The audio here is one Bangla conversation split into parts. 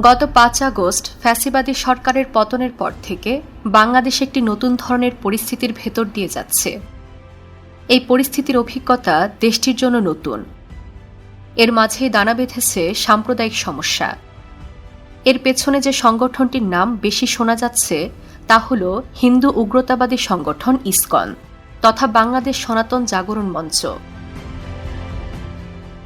গত পাঁচ আগস্ট ফ্যাসিবাদী সরকারের পতনের পর থেকে বাংলাদেশ একটি নতুন ধরনের পরিস্থিতির ভেতর দিয়ে যাচ্ছে। এই পরিস্থিতির অভিজ্ঞতা দেশটির জন্য নতুন। এর মাঝেই দানা বেঁধেছে সাম্প্রদায়িক সমস্যা। এর পেছনে যে সংগঠনটির নাম বেশি শোনা যাচ্ছে, তা হল হিন্দু উগ্রতাবাদী সংগঠন ইসকন, তথা বাংলাদেশ সনাতন জাগরণ মঞ্চ।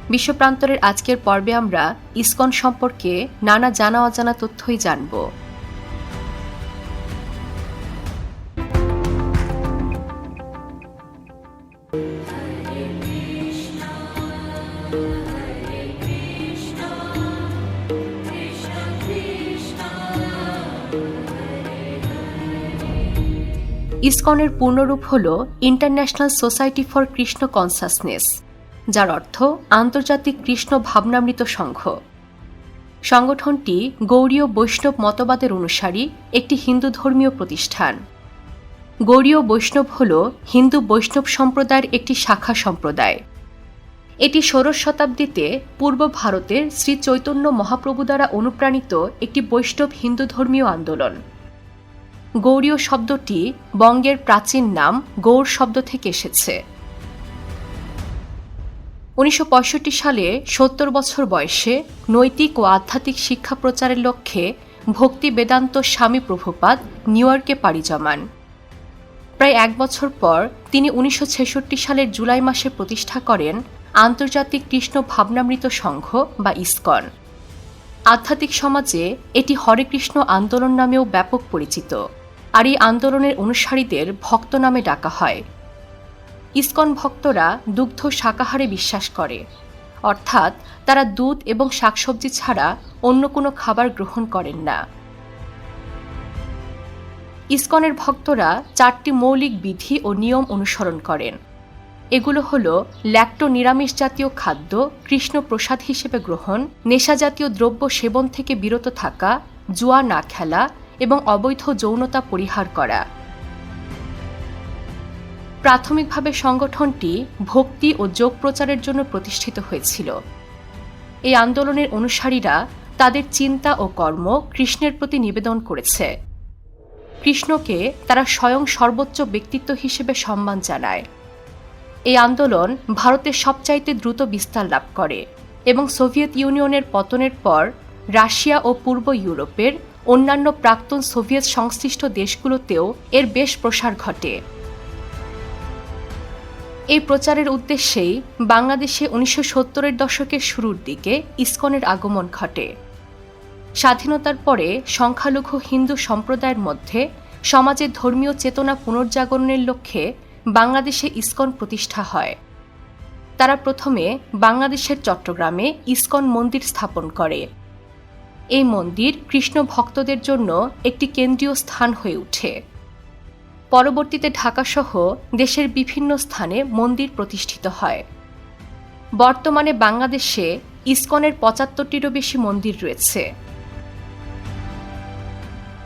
বিশ্বপ্রান্তরের আজকের পর্বে আমরা ইসকন সম্পর্কে নানা জানা অজানা তথ্যই জানব। ইসকনের পূর্ণরূপ হল international society for Krishna consciousness. যার অর্থ আন্তর্জাতিক কৃষ্ণ ভাবনামৃত সংঘ। সংগঠনটি গৌড়ীয় বৈষ্ণব মতবাদের অনুসারী একটি হিন্দু ধর্মীয় প্রতিষ্ঠান। গৌড়ীয় বৈষ্ণব হল হিন্দু বৈষ্ণব সম্প্রদায়ের একটি শাখা সম্প্রদায়। এটি ষোড়শ শতাব্দীতে পূর্ব ভারতের শ্রী চৈতন্য মহাপ্রভু দ্বারা অনুপ্রাণিত একটি বৈষ্ণব হিন্দু ধর্মীয় আন্দোলন। গৌড়ীয় শব্দটি বঙ্গের প্রাচীন নাম গৌড় শব্দ থেকে এসেছে। উনিশশো পঁয়ষট্টি সালে সত্তর বছর বয়সে নৈতিক ও আধ্যাত্মিক শিক্ষা প্রচারের লক্ষ্যে ভক্তি বেদান্ত স্বামী প্রভুপাদ নিউ ইয়র্কে পাড়ি জমান। প্রায় এক বছর পর তিনি উনিশশো ছেষট্টি সালের জুলাই মাসে প্রতিষ্ঠা করেন আন্তর্জাতিক কৃষ্ণ ভাবনামৃত সংঘ বা ইসকন। আধ্যাত্মিক সমাজে এটি হরে কৃষ্ণ আন্দোলন নামেও ব্যাপক পরিচিত। আর এই আন্দোলনের অনুসারীদের ভক্ত নামে ডাকা হয়। ইসকন ভক্তরা দুগ্ধ শাকাহারে বিশ্বাস করে। অর্থাৎ তারা দুধ এবং শাকসবজি ছাড়া অন্য কোনো খাবার গ্রহণ করেন না। ইসকনের ভক্তরা চারটি মৌলিক বিধি ও নিয়ম অনুসরণ করেন। এগুলো হল ল্যাক্টো নিরামিষ জাতীয় খাদ্য কৃষ্ণ প্রসাদ হিসেবে গ্রহণ, নেশা জাতীয় দ্রব্য সেবন থেকে বিরত থাকা, জুয়া না খেলা এবং অবৈধ যৌনতা পরিহার করা। প্রাথমিকভাবে সংগঠনটি ভক্তি ও যোগ প্রচারের জন্য প্রতিষ্ঠিত হয়েছিল। এই আন্দোলনের অনুসারীরা তাদের চিন্তা ও কর্ম কৃষ্ণের প্রতি নিবেদন করেছে। কৃষ্ণকে তারা স্বয়ং সর্বোচ্চ ব্যক্তিত্ব হিসেবে সম্মান জানায়। এই আন্দোলন ভারতের সবচাইতে দ্রুত বিস্তার লাভ করে এবং সোভিয়েত ইউনিয়নের পতনের পর রাশিয়া ও পূর্ব ইউরোপের অন্যান্য প্রাক্তন সোভিয়েত সংশ্লিষ্ট দেশগুলোতেও এর বেশ প্রসার ঘটে। এই প্রচারের উদ্দেশ্যেই বাংলাদেশে উনিশশো সত্তরের দশকের শুরুর দিকে ইসকনের আগমন ঘটে। স্বাধীনতার পরে সংখ্যালঘু হিন্দু সম্প্রদায়ের মধ্যে সমাজের ধর্মীয় চেতনা পুনর্জাগরণের লক্ষ্যে বাংলাদেশে ইসকন প্রতিষ্ঠা হয়। তারা প্রথমে বাংলাদেশের চট্টগ্রামে ইসকন মন্দির স্থাপন করে। এই মন্দির কৃষ্ণ ভক্তদের জন্য একটি কেন্দ্রীয় স্থান হয়ে ওঠে। পরবর্তীতে ঢাকাসহ দেশের বিভিন্ন স্থানে মন্দির প্রতিষ্ঠিত হয়। বর্তমানে বাংলাদেশে ইসকনের পঁচাত্তরটিরও বেশি মন্দির রয়েছে।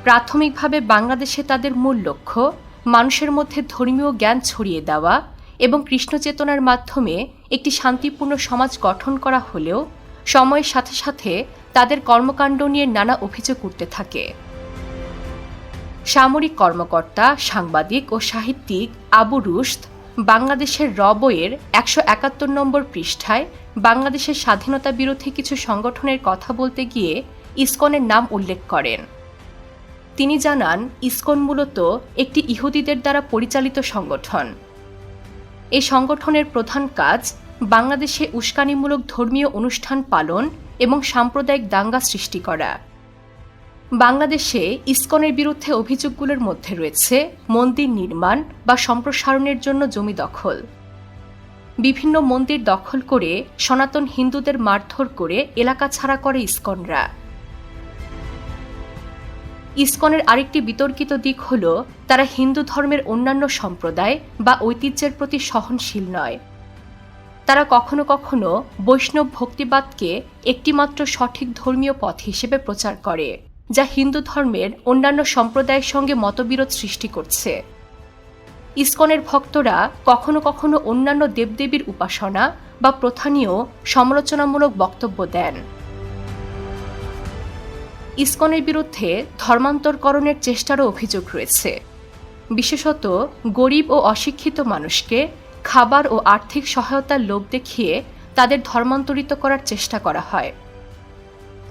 প্রাথমিকভাবে বাংলাদেশে তাদের মূল লক্ষ্য মানুষের মধ্যে ধর্মীয় জ্ঞান ছড়িয়ে দেওয়া এবং কৃষ্ণ চেতনার মাধ্যমে একটি শান্তিপূর্ণ সমাজ গঠন করা হলেও সময়ের সাথে সাথে তাদের কর্মকাণ্ড নিয়ে নানা অভিযোগ উঠতে থাকে। সামরিক কর্মকর্তা, সাংবাদিক ও সাহিত্যিক আবু রুশদ বাংলাদেশের রবয়ের একশো একাত্তর নম্বর পৃষ্ঠায় বাংলাদেশের স্বাধীনতা বিরোধী কিছু সংগঠনের কথা বলতে গিয়ে ইসকনের নাম উল্লেখ করেন। তিনি জানান, ইসকন মূলত একটি ইহুদিদের দ্বারা পরিচালিত সংগঠন। এই সংগঠনের প্রধান কাজ বাংলাদেশে উস্কানিমূলক ধর্মীয় অনুষ্ঠান পালন এবং সাম্প্রদায়িক দাঙ্গা সৃষ্টি করা। বাংলাদেশে ইসকনের বিরুদ্ধে অভিযোগগুলোর মধ্যে রয়েছে মন্দির নির্মাণ বা সম্প্রসারণের জন্য জমি দখল। বিভিন্ন মন্দির দখল করে সনাতন হিন্দুদের মারধর করে এলাকা ছাড়া করে ইসকনরা। ইসকনের আরেকটি বিতর্কিত দিক হল, তারা হিন্দু ধর্মের অন্যান্য সম্প্রদায় বা ঐতিহ্যের প্রতি সহনশীল নয়। তারা কখনো কখনো বৈষ্ণব ভক্তিবাদকে একটিমাত্র সঠিক ধর্মীয় পথ হিসেবে প্রচার করে। যা হিন্দু ধর্মের অন্যান্য সম্প্রদায়ের সঙ্গে মতবিরোধ সৃষ্টি করছে। ইসকনের ভক্তরা কখনো কখনো অন্যান্য দেবদেবীর উপাসনা বা প্রথা নিয়েও সমালোচনামূলক বক্তব্য দেন। ইসকনের বিরুদ্ধে ধর্মান্তরকরণের চেষ্টারও অভিযোগ রয়েছে। বিশেষত গরিব ও অশিক্ষিত মানুষকে খাবার ও আর্থিক সহায়তার লোভ দেখিয়ে তাদের ধর্মান্তরিত করার চেষ্টা করা হয়।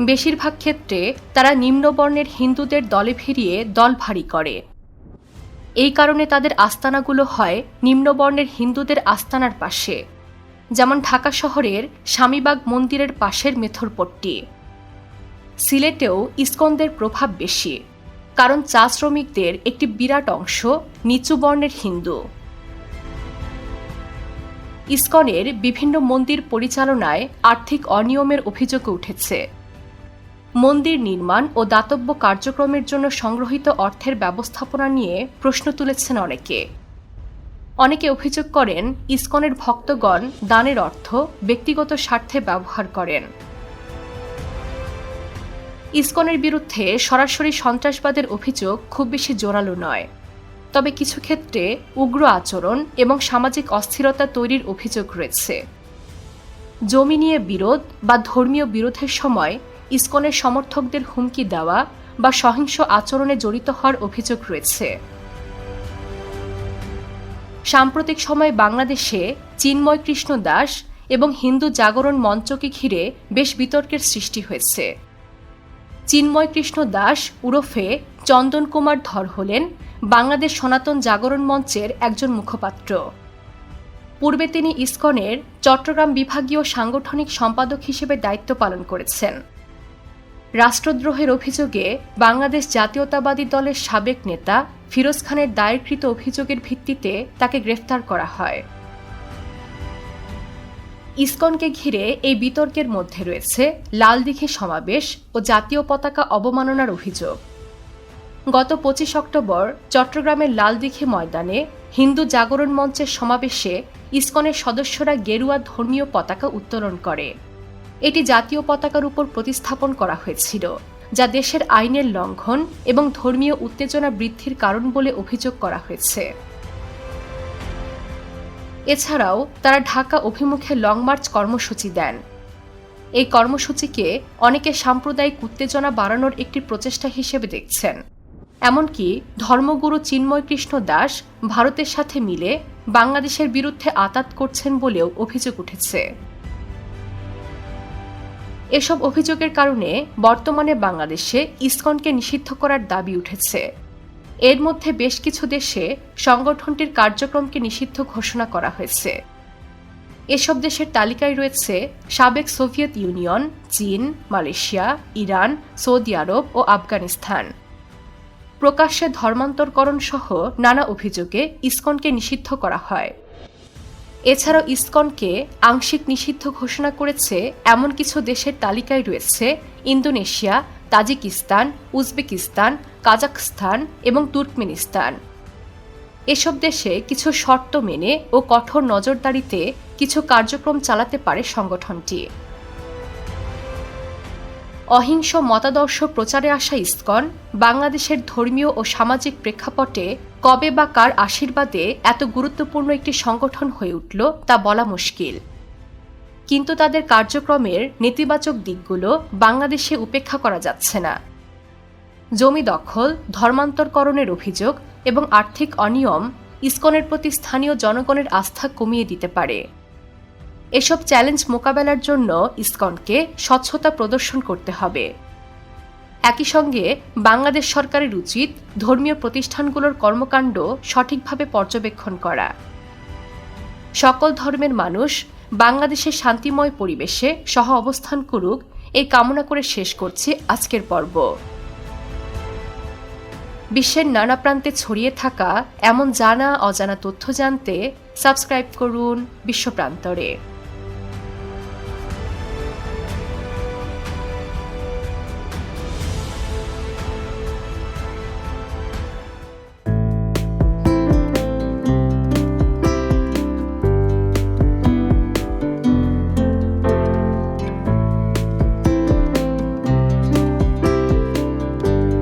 বেশিরভাগ ক্ষেত্রে তারা নিম্নবর্ণের হিন্দুদের দলে ফিরিয়ে দল ভারী করে। এই কারণে তাদের আস্তানাগুলো হয় নিম্নবর্ণের হিন্দুদের আস্তানার পাশে, যেমন ঢাকা শহরের স্বামীবাগ মন্দিরের পাশের মেথরপট্টি। সিলেটেও ইস্কনদের প্রভাব বেশি, কারণ চা শ্রমিকদের একটি বিরাট অংশ নিচু বর্ণের হিন্দু। ইস্কনের বিভিন্ন মন্দির পরিচালনায় আর্থিক অনিয়মের অভিযোগ উঠেছে। মন্দির নির্মাণ ও দাতব্য কার্যক্রমের জন্য সংগ্রহিত অর্থের ব্যবস্থাপনা নিয়ে প্রশ্ন তুলেছেন অনেকে। অনেকে অভিযোগ করেন, ইসকনের ভক্তগণ দানের অর্থ ব্যক্তিগত স্বার্থে ব্যবহার করেন। ইসকনের বিরুদ্ধে সরাসরি সন্ত্রাসবাদের অভিযোগ খুব বেশি জোরালো নয়। তবে কিছু ক্ষেত্রে উগ্র আচরণ এবং সামাজিক অস্থিরতা তৈরির অভিযোগ রয়েছে। জমি নিয়ে বিরোধ বা ধর্মীয় বিরোধের সময় ইসকনের সমর্থকদের হুমকি দেওয়া বা সহিংস আচরণে জড়িত হওয়ার অভিযোগ রয়েছে। সাম্প্রতিক সময়ে বাংলাদেশে চিন্ময় কৃষ্ণ দাস এবং হিন্দু জাগরণ মঞ্চকে ঘিরে বেশ বিতর্কের সৃষ্টি হয়েছে। চিন্ময় কৃষ্ণ দাস উরফে চন্দন কুমার ধর হলেন বাংলাদেশ সনাতন জাগরণ মঞ্চের একজন মুখপাত্র। পূর্বে তিনি ইসকনের চট্টগ্রাম বিভাগীয় সাংগঠনিক সম্পাদক হিসেবে দায়িত্ব পালন করেছেন। রাষ্ট্রদ্রোহের অভিযোগে বাংলাদেশ জাতীয়তাবাদী দলের সাবেক নেতা ফিরোজ খানের দায়েরকৃত অভিযোগের ভিত্তিতে তাকে গ্রেফতার করা হয়। ইসকনকে ঘিরে এই বিতর্কের মধ্যে রয়েছে লাল দিঘি সমাবেশ ও জাতীয় পতাকা অবমাননার অভিযোগ। গত পঁচিশ অক্টোবর চট্টগ্রামের লালদিঘি ময়দানে হিন্দু জাগরণ মঞ্চের সমাবেশে ইসকনের সদস্যরা গেরুয়া ধর্মীয় পতাকা উত্তোলন করে। এটি জাতীয় পতাকার উপর প্রতিস্থাপন করা হয়েছিল, যা দেশের আইনের লঙ্ঘন এবং ধর্মীয় উত্তেজনা বৃদ্ধির কারণ বলে অভিযোগ করা হয়েছে। এছাড়াও, তারা ঢাকা অভিমুখে লং মার্চ কর্মসূচি দেন। এই কর্মসূচিকে অনেকে সাম্প্রদায়িক উত্তেজনা বাড়ানোর একটি প্রচেষ্টা হিসেবে দেখছেন। এমনকি ধর্মগুরু চিন্ময় কৃষ্ণ দাস ভারতের সাথে মিলে বাংলাদেশের বিরুদ্ধে আতাত করছেন বলেও অভিযোগ উঠেছে। এসব অভিযোগের কারণে বর্তমানে বাংলাদেশে ইসকনকে নিষিদ্ধ করার দাবি উঠেছে। এর মধ্যে বেশ কিছু দেশে সংগঠনটির কার্যক্রমকে নিষিদ্ধ ঘোষণা করা হয়েছে। এসব দেশের তালিকায় রয়েছে সাবেক সোভিয়েত ইউনিয়ন, চীন, মালয়েশিয়া, ইরান, সৌদি আরব ও আফগানিস্তান। প্রকাশ্যে ধর্মান্তরকরণ সহ নানা অভিযোগে ইসকনকে নিষিদ্ধ করা হয়। এছাড়াও ইস্কনকে আংশিক নিষিদ্ধ ঘোষণা করেছে এমন কিছু দেশের তালিকায় রয়েছে ইন্দোনেশিয়া, তাজিকিস্তান, উজবেকিস্তান কাজাকস্তান এবং তুর্কমেনিস্তান। এসব দেশে কিছু শর্ত মেনে ও কঠোর নজরদারিতে কিছু কার্যক্রম চালাতে পারে সংগঠনটি। অহিংস মতাদর্শ প্রচারে আসা ইসকন বাংলাদেশের ধর্মীয় ও সামাজিক প্রেক্ষাপটে কবে বা কার আশীর্বাদে এত গুরুত্বপূর্ণ একটি সংগঠন হয়ে উঠল তা বলা মুশকিল। কিন্তু তাদের কার্যক্রমের নেতিবাচক দিকগুলো বাংলাদেশে উপেক্ষা করা যাচ্ছে না। জমি দখল, ধর্মান্তরকরণের অভিযোগ এবং আর্থিক অনিয়ম ইস্কনের প্রতি স্থানীয় জনগণের আস্থা কমিয়ে দিতে পারে। এসব চ্যালেঞ্জ মোকাবেলার জন্য ইসকনকে স্বচ্ছতা প্রদর্শন করতে হবে। একই সঙ্গে বাংলাদেশ সরকারের উচিত ধর্মীয় প্রতিষ্ঠানগুলোর কর্মকাণ্ড সঠিকভাবে পর্যবেক্ষণ করা। সকল ধর্মের মানুষ বাংলাদেশের শান্তিময় পরিবেশে সহ অবস্থান করুক, এই কামনা করে শেষ করছি আজকের পর্ব। বিশ্বের নানা প্রান্তে ছড়িয়ে থাকা এমন জানা অজানা তথ্য জানতে সাবস্ক্রাইব করুন বিশ্বপ্রান্তরে।